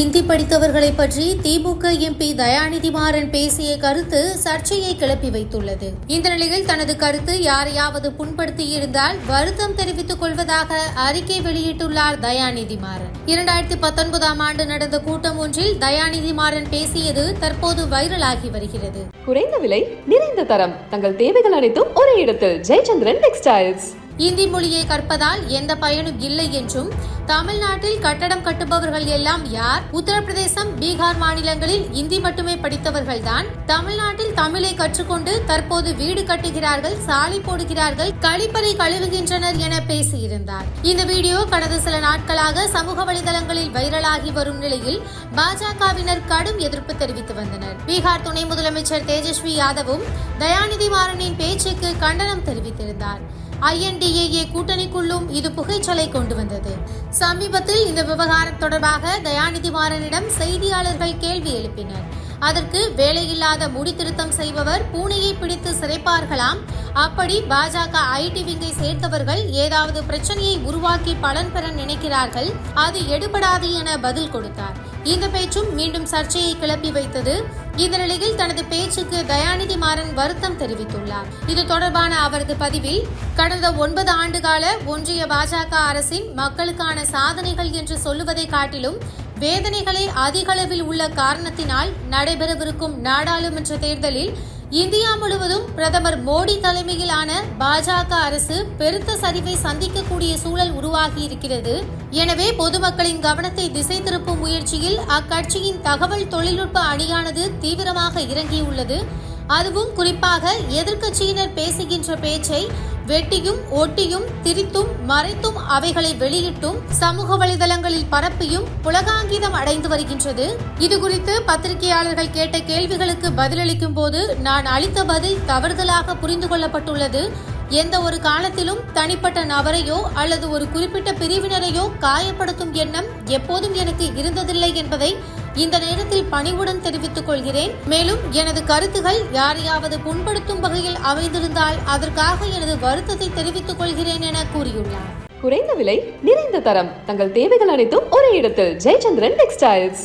இந்தி படித்தவர்களை பற்றி திமுக எம்பி தயாநிதி மாறன் பேசிய கருத்து சர்ச்சையை கிளப்பி வைத்துள்ளது. இந்த நிலையில் தனது கருத்து யாரையாவது புண்படுத்தியிருந்தால் வருத்தம் தெரிவித்துக் கொள்வதாக அறிக்கை வெளியிட்டுள்ளார் தயாநிதி மாறன் இரண்டாயிரத்தி பத்தொன்பதாம் ஆண்டு நடந்த கூட்டம் ஒன்றில் தயாநிதி மாறன் பேசியது தற்போது வைரலாகி வருகிறது. குறைந்த விலை நிறைந்த தரம் தங்கள் தேவைகள் அனைத்தும் ஒரே இடத்தில். ஜெயச்சந்திரன் டெக்ஸ்டைல்ஸ். இந்தி மொழியை கற்பதால் எந்த பயனும் இல்லை என்றும் தமிழ்நாட்டில் கட்டடம் கட்டுபவர்கள் எல்லாம் யார்? உத்தரப்பிரதேசம் பீகார் மாநிலங்களில் இந்தி மட்டுமே படித்தவர்கள்தான். தமிழ்நாட்டில் தமிழை கற்றுக்கொண்டு தற்போது வீடு கட்டுகிறார்கள் சாலை போடுகிறார்கள் கழிப்பறை கழுவுகின்றனர் என பேசியிருந்தார். இந்த வீடியோ கடந்த சில நாட்களாக சமூக வலைதளங்களில் வைரலாகி வரும் நிலையில் பாஜகவினர் கடும் எதிர்ப்பு தெரிவித்து வந்தனர். பீகார் துணை முதலமைச்சர் தேஜஸ்வி யாதவும் தயாநிதி மாறனின் பேச்சுக்கு கண்டனம் தெரிவித்திருந்தார். ஐஎன்டிஏஏ கூட்டணிக்குள்ளும் இது புகைச்சலை கொண்டு வந்தது. சமீபத்தில் இந்த விவகாரம் தொடர்பாக தயாநிதி மாறனிடம் செய்தியாளர்கள் கேள்வி எழுப்பினர். அதற்கு வேலையில்லாத முடி திருத்தம் செய்பவர் பூனையை பிடித்து சிறைப்பார்களாம். அப்படி பாஜக ஐடி விங்கை சேர்த்தவர்கள் ஏதாவது பிரச்சனையை உருவாக்கி பலன் பெற நினைக்கிறார்கள். அது எடுபடாது என பதில் கொடுத்தார். இந்த பேச்சும் மீண்டும் சர்ச்சையை கிளப்பி வைத்தது. இந்த நிலையில் தனது பேச்சுக்கு தயாநிதி மாறன் வருத்தம் தெரிவித்துள்ளார். இது தொடர்பான அவரது பதிவில் கடந்த ஒன்பது ஆண்டுகால ஒன்றிய பாஜக அரசின் மக்களுக்கான சாதனைகள் என்று சொல்லுவதை காட்டிலும் வேதனைகளை அதிகளவில் உள்ள காரணத்தினால் நடைபெறவிருக்கும் நாடாளுமன்ற தேர்தலில் இந்தியா முழுவதும் பிரதமர் மோடி தலைமையிலான பாஜக அரசு பெருத்த சரிவை சந்திக்கக்கூடிய சூழல் உருவாகி இருக்கிறது. எனவே பொதுமக்களின் கவனத்தை திசை திருப்பும் முயற்சியில் அக்கட்சியின் தகவல் தொழில்நுட்ப அணியானது தீவிரமாக இறங்கியுள்ளது. அதுவும் குறிப்பாக எதிர்க்கட்சியினர் பேசுகின்ற பேச்சை வெட்டியும் ஒட்டியும் திரித்தும் மறைத்தும் அவைகளை வெளியிட்டும் சமூக வலைதளங்களில் பரப்பியும் புலகாங்கிதம் அடைந்து வருகின்றது. இது குறித்து பத்திரிகையாளர்கள் கேட்ட கேள்விகளுக்கு பதிலளிக்கும் போது நான் அளித்த பதில் தவறுதலாக புரிந்து கொள்ளப்பட்டுள்ளது. எந்த ஒரு காலத்திலும் தனிப்பட்ட நபரையோ அல்லது ஒரு குறிப்பிட்ட பிரிவினரையோ காயப்படுத்தும் எண்ணம் எப்போதும் எனக்கு இருந்ததில்லை என்பதை இந்த நேரத்தில் பணிவுடன் தெரிவித்துக் கொள்கிறேன். மேலும் எனது கருத்துகள் யாரையாவது புண்படுத்தும் வகையில் அமைந்திருந்தால் அதற்காக எனது வருத்தத்தை தெரிவித்துக் கொள்கிறேன் என கூறியுள்ளார். குறைந்த விலை நிறைந்த தரம். தங்கள் தேவைகள் அனைத்தும் ஒரே இடத்தில். ஜெயச்சந்திரன் டெக்ஸ்டைல்ஸ்